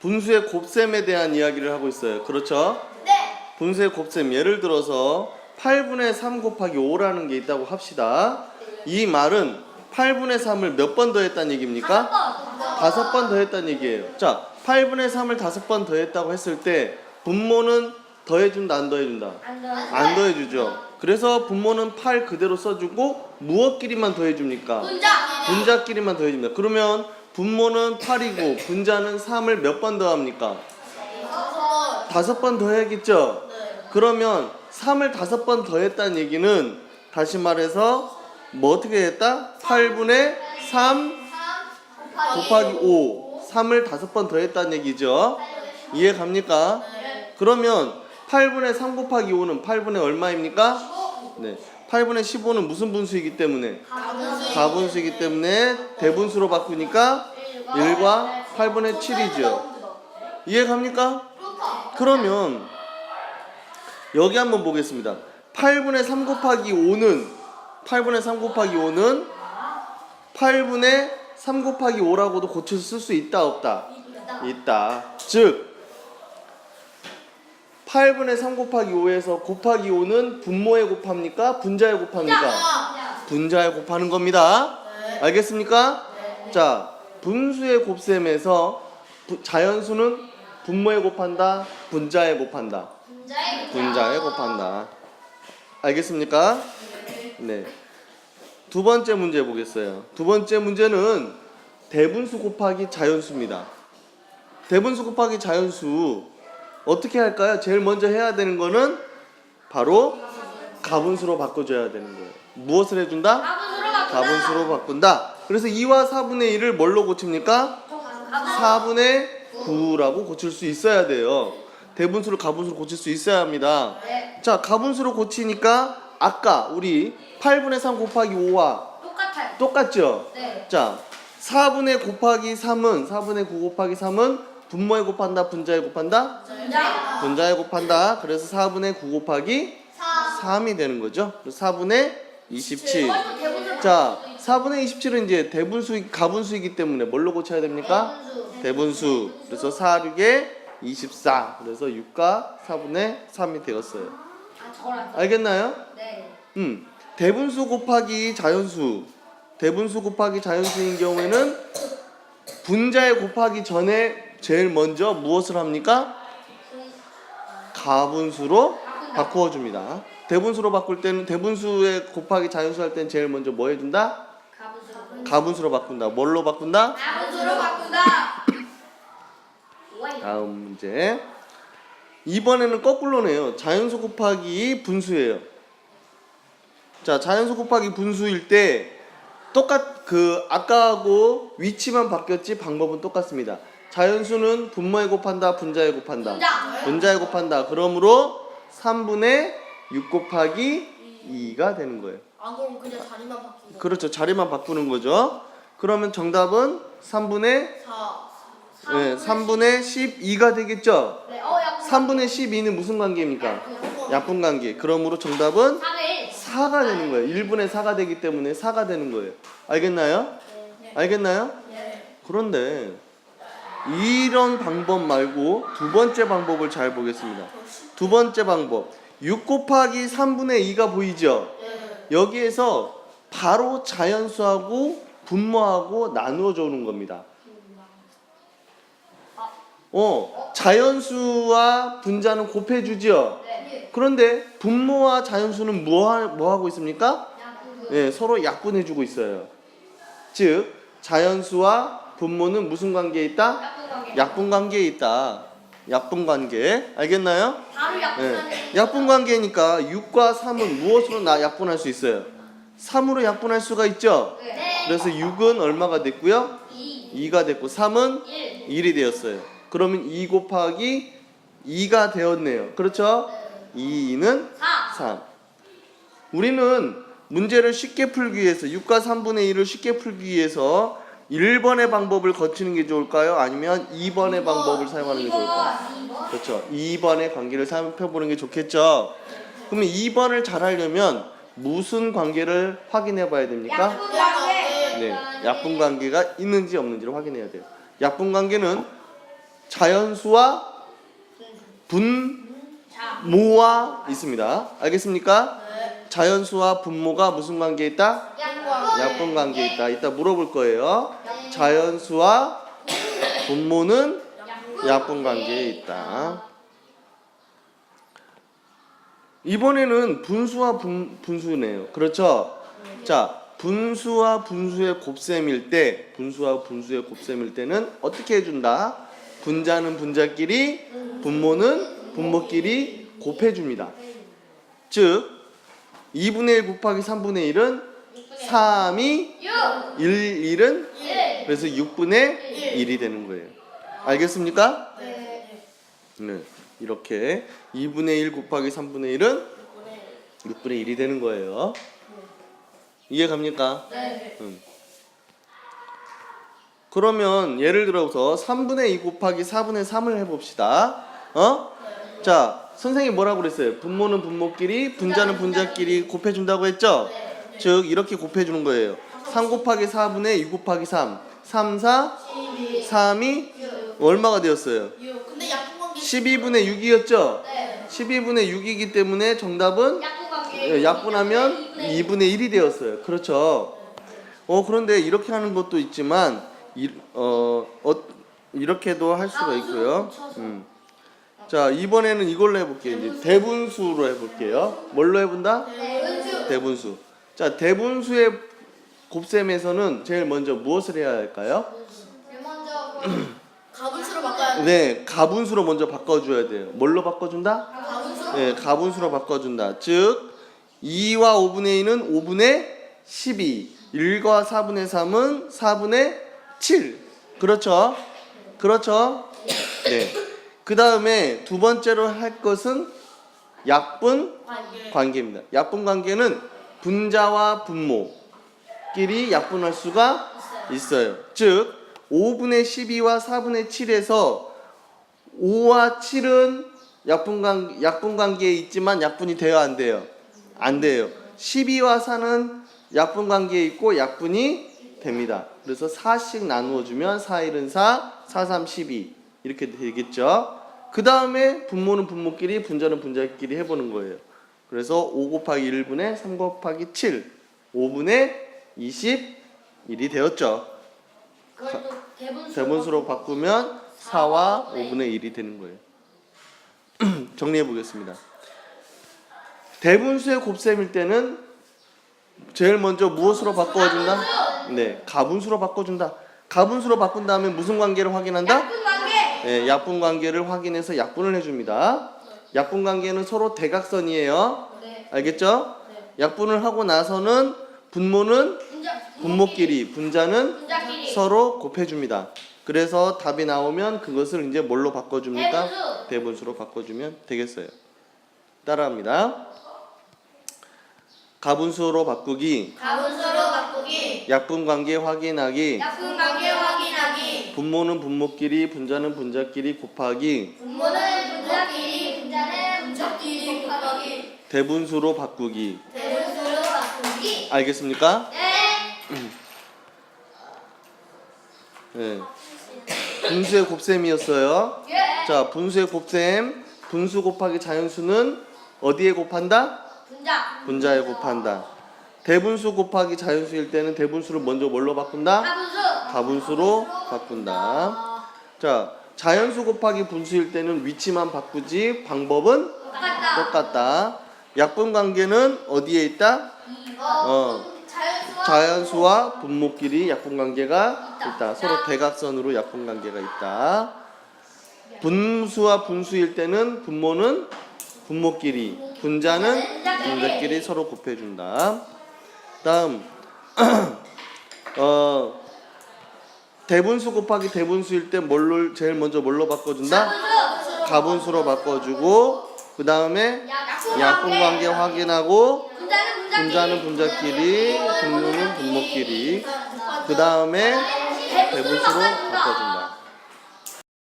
분수의 곱셈에 대한 이야기를 하고 있어요. 그렇죠? 네. 분수의 곱셈 예를 들어서 8분의 3 곱하기 5라는 게 있다고 합시다. 이 말은 8분의 3을 몇 번 더했다는 얘기입니까? 다섯 번 더했다는 얘기예요. 자, 8분의 3을 다섯 번 더했다고 했을 때 분모는 더해준다 안 더해준다? 안 더해주죠. 그래서 분모는 8 그대로 써주고 무엇끼리만 더해줍니까? 분자. 분자끼리만 더해줍니다. 그러면 분모는 8이고 분자는 3을 몇 번 더합니까? 다섯 번 더해야겠죠? 네. 그러면 3을 다섯 번 더했다는 얘기는 다시 말해서 뭐 어떻게 했다? 8분의 3 곱하기 5 3을 다섯 번 더했다는 얘기죠 이해 갑니까? 네. 그러면 8분의 3 곱하기 5는 8분의 얼마입니까? 네 8분의 15는 무슨 분수이기 때문에 가분수이기 때문에 대분수로 바꾸니까 1과 8분의 7이죠 이해 갑니까? 그러면 여기 한번 보겠습니다. 8분의 3 곱하기 5는 8분의 3 곱하기 5는 8분의 3 곱하기 5라고도 고쳐서 쓸 수 있다 없다? 있다. 즉 8분의 3 곱하기 5에서 곱하기 5는 분모에 곱합니까? 분자에 곱합니까? 분자에 곱하는 겁니다. 알겠습니까? 자, 분수의 곱셈에서 부- 자연수는 분모에 곱한다, 분자에 곱한다. 분자에 곱한다. 알겠습니까? 네. 두 번째 문제 보겠어요. 두 번째 문제는 대분수 곱하기 자연수입니다. 대분수 곱하기 자연수 어떻게 할까요? 제일 먼저 해야 되는 거는 바로 가분수로 바꿔줘야 되는 거예요. 무엇을 해준다? 가분수로 바꾼다. 그래서 2와 4분의 1을 뭘로 고칩니까? 4분의 9라고 고칠 수 있어야 돼요. 대분수를 가분수로 고칠 수 있어야 합니다. 자, 가분수로 고치니까 아까 우리 8분의 3 곱하기 5와 똑같아요. 똑같죠? 네. 자, 4분의 곱하기 3은 4분의 9 곱하기 3은 분모에 곱한다, 분자에 곱한다? 분자. 분자에 곱한다. 그래서 4분의 9 곱하기 3 이 되는 거죠. 그래서 4분의 27. 자, 4분의 27은 이제 대분수 가분수이기 때문에 뭘로 고쳐야 됩니까? 대분수. 그래서 4, 6에 24. 그래서 6과 4분의 3이 되었어요. 아. 알겠나요? 네. 음. 대분수 곱하기 자연수. 대분수 곱하기 자연수인 경우에는 분자에 곱하기 전에 제일 먼저 무엇을 합니까? 가분수로 바꾸어 줍니다. 대분수로 바꿀 때는 대분수에 곱하기 자연수 할 때는 제일 먼저 뭐 해준다? 가분수로. 바꾼다. 뭘로 바꾼다? 가분수로 바꾼다. 다음 문제. 이번에는 거꾸로네요. 자연수 곱하기 분수예요. 자, 자연수 곱하기 분수일 때 똑같 그 아까하고 위치만 바뀌었지 방법은 똑같습니다. 자연수는 분모에 곱한다, 분자에 곱한다. 분자. 분자에 곱한다. 그러므로 3분의 6 곱하기 2가 되는 거예요. 아 그럼 그냥 자리만 바꾼 거. 그렇죠. 자리만 바꾸는 거죠. 그러면 정답은 3분의 4. 네, 3분의 12가 되겠죠. 네. 어, 야. 3분의 12는 무슨 관계입니까? 약분 관계. 그러므로 정답은 3일. 4가 되는 거예요. 1분의 4가 되기 때문에 4가 되는 거예요. 알겠나요? 네. 알겠나요? 네. 그런데 이런 방법 말고 두 번째 방법을 잘 보겠습니다. 두 번째 방법. 6 곱하기 3분의 2가 보이죠? 네. 여기에서 바로 자연수하고 분모하고 나누어 주는 겁니다. 어, 자연수와 분자는 곱해주죠? 네. 그런데 분모와 자연수는 뭐, 하, 뭐 하고 있습니까? 네, 서로 약분해주고 있어요. 즉, 자연수와 분모는 무슨 관계에 있다? 약분 관계. 약분 관계에 있다. 약분 관계. 알겠나요? 바로 약분하는. 네. 약분 관계니까 6과 3은 무엇으로 나 약분할 수 있어요? 3으로 약분할 수가 있죠? 네. 그래서 6은 얼마가 됐고요? 2. 2가 됐고 3은 1. 1이 되었어요. 그러면 2 곱하기 2가 되었네요. 그렇죠? 2는 4. 3. 우리는 문제를 쉽게 풀기 위해서 6과 3분의 1을 쉽게 풀기 위해서 1번의 방법을 거치는 게 좋을까요? 아니면 2번의 방법을 사용하는 게 좋을까요? 2번. 그렇죠. 2번의 관계를 살펴보는 게 좋겠죠. 그러면 2번을 잘 하려면 무슨 관계를 확인해 봐야 됩니까? 약분 관계. 네. 약분 관계가 있는지 없는지를 확인해야 돼요. 약분 관계는 자연수와 분모와 있습니다. 알겠습니까? 네. 자연수와 분모가 무슨 관계에 있다? 약분. 약분 관계에 있다. 이따 물어볼 거예요. 자연수와 분모는 약분 관계에 있다. 이번에는 분수와 분, 분수네요. 그렇죠? 자, 분수와 분수의 곱셈일 때, 분수와 분수의 곱셈일 때는 어떻게 해준다? 분자는 분자끼리, 분모는 분모끼리 곱해줍니다. 즉, 2분의 1 곱하기 3분의 1은 3이 6. 1, 1은 1. 그래서 6분의 1이 되는 거예요. 알겠습니까? 네. 네. 이렇게 2분의 1 곱하기 3분의 1은 6분의 1이 되는 거예요. 이해 갑니까? 네. 음. 그러면 예를 들어서 3분의 2 곱하기 4분의 3을 해봅시다. 어? 자, 선생님이 뭐라고 그랬어요? 분모는 분모끼리, 분자는 분자끼리 곱해준다고 했죠? 즉, 이렇게 곱해주는 거예요. 3 곱하기 4분의 2 곱하기 3. 3, 4, 12. 3이 얼마가 되었어요? 6. 근데 약분 관계 12분의 6이었죠? 네. 12분의 6이기 때문에 정답은. 예, 약분하면 2분의 1이 되었어요. 그렇죠. 어 그런데 이렇게 하는 것도 있지만 이, 어, 어 이렇게도 할 수가 있고요. 음. 자 이번에는 이걸로 해볼게요. 이제 대분수로 해볼게요. 뭘로 해본다? 대분수. 대분수. 자 대분수의 곱셈에서는 제일 먼저 무엇을 해야 할까요? 제일 먼저 가분수로 바꿔야 돼. 네, 가분수로 먼저 바꿔줘야 돼요. 뭘로 바꿔준다? 가분수로. 네, 가분수로 바꿔준다. 즉 2와 5분의 2는 5분의 12 1과 4분의 3은 4분의 7 그렇죠? 그렇죠? 네. 그 다음에 두 번째로 할 것은 약분 관계. 관계입니다. 약분 관계는 분자와 분모끼리 약분할 수가 있어요. 즉 5분의 12와 4분의 7에서 5와 7은 약분 관 약분 관계에 있지만 약분이 돼요 안 돼요? 안 돼요. 12와 4는 약분 관계에 있고 약분이 됩니다. 그래서 4씩 나누어 주면 4, 1은 4, 4, 3, 12 이렇게 되겠죠. 그 다음에 분모는 분모끼리 분자는 분자끼리 해보는 거예요. 그래서 5 곱하기 1분의 3 곱하기 7 5분의 21이 되었죠. 대분수로 바꾸면 4와 5분의 1이 되는 거예요. 정리해 보겠습니다. 대분수의 곱셈일 때는 제일 먼저 무엇으로 바꿔준다? 네, 가분수로 바꿔준다. 가분수로 바꾼 다음에 무슨 관계를 확인한다? 네, 약분 관계를 확인해서 약분을 해줍니다. 약분 관계는 서로 대각선이에요. 네. 알겠죠? 네. 약분을 하고 나서는 분모는. 분모끼리, 분자는. 서로 곱해줍니다. 그래서 답이 나오면 그것을 이제 뭘로 바꿔줍니까? 대분수. 대분수로 바꿔주면 되겠어요. 따라합니다. 가분수로 바꾸기, 가분수로 바꾸기. 약분 관계 확인하기, 약분 관계 확인하기. 분모는 분모끼리, 분자는 분자끼리 곱하기, 분모는 분자끼리. 분자는 분자끼리 곱하기. 대분수로 바꾸기. 대분수로 바꾸기. 알겠습니까? 네. 네. 분수의 곱셈이었어요. 예. 자, 분수의 곱셈, 분수 곱하기 자연수는 어디에 곱한다? 분자. 분자에 곱한다. 대분수 곱하기 자연수일 때는 대분수를 먼저 뭘로 바꾼다? 가분수. 가분수로 바꾼다. 자, 자연수 곱하기 분수일 때는 위치만 바꾸지 방법은 똑같다. 똑같다. 약분 관계는 어디에 있다? 어. 자연수와. 자연수와 분모끼리 약분 관계가 있다. 서로 대각선으로 약분 관계가 있다. 분수와 분수일 때는 분모는 분모끼리, 분자는 분자끼리 서로 곱해준다. 다음 어 대분수 곱하기 대분수일 때 뭘로 제일 먼저 뭘로 바꿔준다? 가분수. 가분수로 바꿔주고 그 다음에 약분 관계 확인하고 분자는 분자는 분자끼리, 분모는 분모끼리 그 다음에 대분수로 바꿔준다.